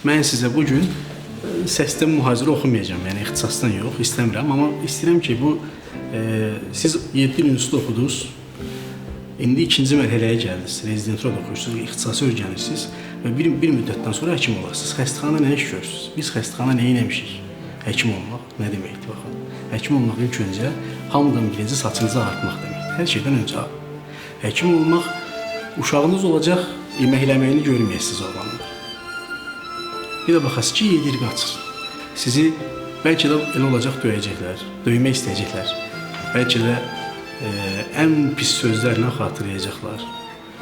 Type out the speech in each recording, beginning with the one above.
Mən sizə bu gün e, səsdən mühazirə oxumayacağam, yəni ixtisasdan yox, istəmirəm, amma istəyirəm ki, bu e, siz 7 il institutda oxudunuz. İndi ikinci mərhələyə gəldiniz. Rezidentura da oxuyursunuz, ixtisası öyrənirsiniz və bir, bir müddətdən sonra həkim olasınız. Xəstəxanada nə iş görürsünüz? Biz xəstəxanada nə etmişik? Həkim olmaq nə deməkdir baxın? Həkim olmaq ilk öncə hamıdan birinci saçınızı ağartmaq deməkdir. Hər şeydən öncə həkim olmaq uşağınız olacaq, yeməkləməyini görməyəsiniz oğlanın. Bir də baxasınız ki, yedir qaçır. Sizi bəlkə də elə olacaq döyəcəklər, döymək istəyəcəklər. Bəlkə də e, ən pis sözlərlə xatırlayacaqlar.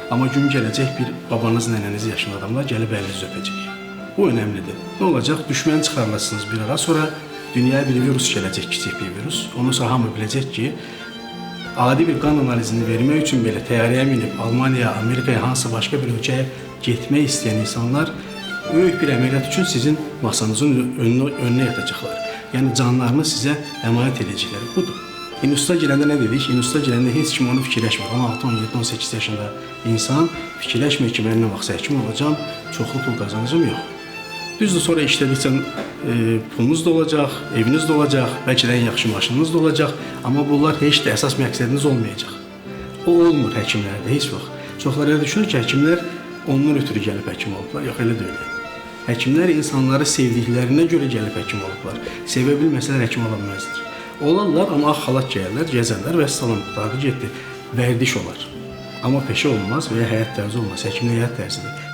Amma gün gələcək bir babanız, nənəniz yaşında adamlar gəlib əlinizi öpəcək. Bu önəmlidir. Nə olacaq? Düşmən çıxarırsınız bir ara, sonra dünyaya bir virus gələcək, kiçik bir virus. Ondan sonra hamı biləcək ki, adi bir qan analizini vermək üçün belə təyyarəyə minib Almaniyaya, Amerikaya, hansısa başqa bir ölkəyə getmək istəyən insanlar böyük bir əməliyyat üçün sizin masanızın önünə, önünə yatacaqlar. Yəni canlarını sizə əmanət edəcəklər. Budur. İnstituta girəndə nə dedik? İnstituta girəndə heç kim onu fikirləşmir. 16, 17, 18 yaşında insan fikirləşmir ki, mən nə vaxt həkim olacağam, çoxlu pul qazanacağam, yox. Düzdür, sonra işlədikcə e, pulunuz da olacaq, eviniz də olacaq, bəlkə də ən yaxşı maşınınız da olacaq, amma bunlar heç də əsas məqsədiniz olmayacaq. O olmur həkimlərdə heç vaxt. Çoxları düşünür ki, həkimlər ondan ötürü gəlib həkim olublar. Yox, elə deyil. Həkimlər insanları sevdiklərinə görə gəlib həkim olublar. Sevə bilməsələr həkim ola bilməzdir. Olarlar, amma ağ xalat geyərlər, gəzərlər və salam qutardı getdi. Vərdiş olar. Amma peşə olmaz və ya həyat tərzi olmaz. Həkimlik həyat tərzidir.